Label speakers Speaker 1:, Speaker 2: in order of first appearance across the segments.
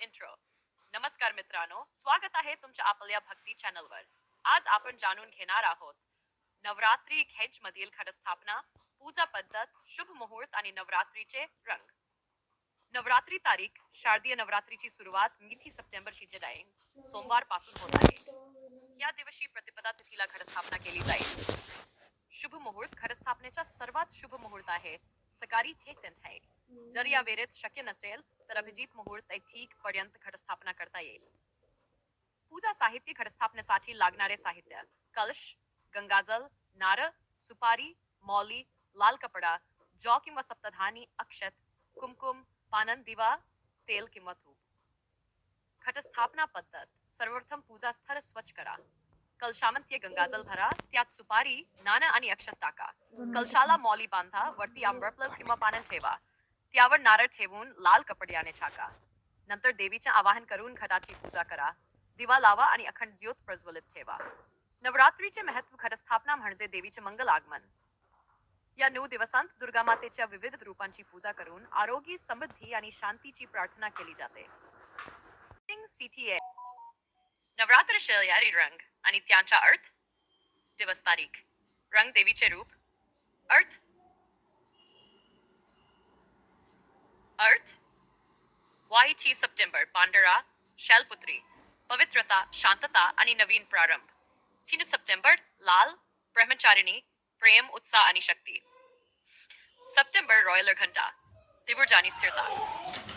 Speaker 1: Intro नमस्कार मित्रांनो स्वागत आहे तुमच्या आपल्या भक्ती चॅनलवर. आज आपण जाणून घेणार आहोत नवरात्री खेच मधील घटस्थापना पूजा पद्धत शुभ मुहूर्त आणि नवरात्रीचे रंग. नवरात्री तारीख शारदीय नवरात्रीची सुरुवात मिठी सप्टेंबरची जे जाईल सोमवारपासून होत आहे. या दिवशी प्रतिपदा तिथीला घटस्थापना केली जाईल. शुभ मुहूर्त घटस्थापनेचा सर्वात शुभ मुहूर्त आहे. सकाळी ठेक त्यांच आहे जर या वेळेत शक्य नसेल तर अभिजित मुहूर्त ठीक पर्यंत घटस्थापना करता येईल. पूजा साहित्य घटस्थापनेसाठी लागणारे साहित्य कलश गंगाजल नारळ सुपारी मौली लाल कपडा जौ किंवा सप्तधानी अक्षत कुमकुम पानन दिवा तेल किंवा तूप घटस्थापना पद्धत सर्वप्रथम पूजा स्थळ स्वच्छ करा. कलशामंत गंगाजल भरा त्यात सुपारी नाना आणि अक्षत टाका. कलशाला मौली बांधा वरती आंबरफल किंवा पानन ठेवा. त्यावर नारळ ठेवून लाल कपड्याने छाका नंतर देवीचे आवाहन करून घटाची पूजा करा. दिवा लावा आणि अखंड ज्योत प्रज्वलित ठेवा. नवरात्रीचे महत्त्व घटस्थापना म्हणजे देवीचे मंगल आगमन. या नऊ दिवसांत दुर्गा मातेच्या विविध रूपांची पूजा करून आरोग्य समृद्धी आणि शांतीची प्रार्थना केली जाते. सीटीए नवरात्र शैली रंग आणि त्यांचा अर्थ दिवस तारीख. रंग देवीचे रूप. अर्थ अर्थ वाईची सप्टेंबर पांढरा शैलपुत्री पवित्रता शांतता आणि नवीन प्रारंभ. तीन सप्टेंबर लाल ब्रह्मचारिणी प्रेम उत्साह आणि शक्ती. सप्टेंबर रॉयल घंटा दिवुर्जानी स्थिरता.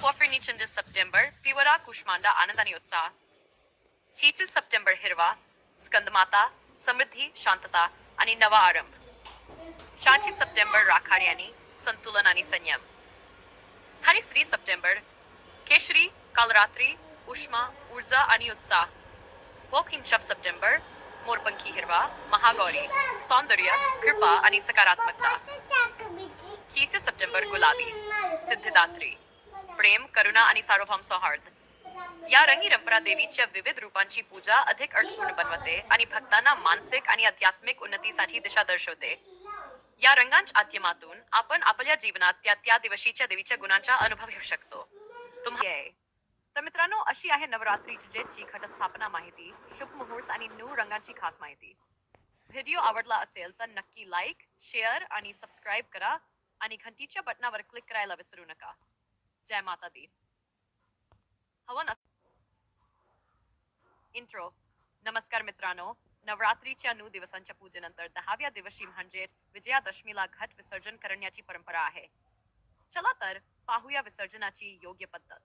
Speaker 1: कॉफरनी चंद सप्टेंबर पिवरा कुष्मांडा आनंद आणि उत्साह. सीचल सप्टेंबर हिरवा स्कंदमाता समृद्धी शांतता आणि नवा आरंभ. शांची सप्टेंबर राखाड्यानी संतुलन आणि संयम. हरी सप्टेंबर. केशरी कालरात्री उष्मा ऊर्जा आणि उत्साह. वोकिंचप सप्टेंबर मोरपंखी हिरवा महागौरी सौंदर्य कृपा आणि सकारात्मकता. तीस सप्टेंबर गुलाबी सिद्धिदात्री. प्रेम करुणा आणि सार्वभौम सौहार्द. या रंगी रंपरा देवीच्या विविध रूपांची पूजा अधिक अर्थपूर्ण बनवते आणि भक्तांना मानसिक आणि आध्यात्मिक उन्नतीसाठी दिशा दर्शवते. या रंगांच्या माध्यमातून आपण आपल्या जीवनात त्या त्या दिवशीच्या देवीच्या गुणांचा अनुभव घेऊ शकतो. तुम्हाला तर मित्रांनो अशी आहे नवरात्रीची जेची घटस्थापना माहिती शुभ मुहूर्त आणि न्यू रंगांची खास माहिती. व्हिडिओ आवडला असेल तर नक्की लाईक शेअर आणि सबस्क्राईब करा आणि घंटीच्या बटनावर क्लिक करायला विसरू नका. जय माता दी. हवन इंट्रो नमस्कार मित्रांनो. नवरात्रीच्या नऊ दिवसांच्या पूजेनंतर दहाव्या दिवशी म्हणजे विजयादशमीला घट विसर्जन करण्याची परंपरा आहे. चला तर पाहूया विसर्जनाची योग्य पद्धत.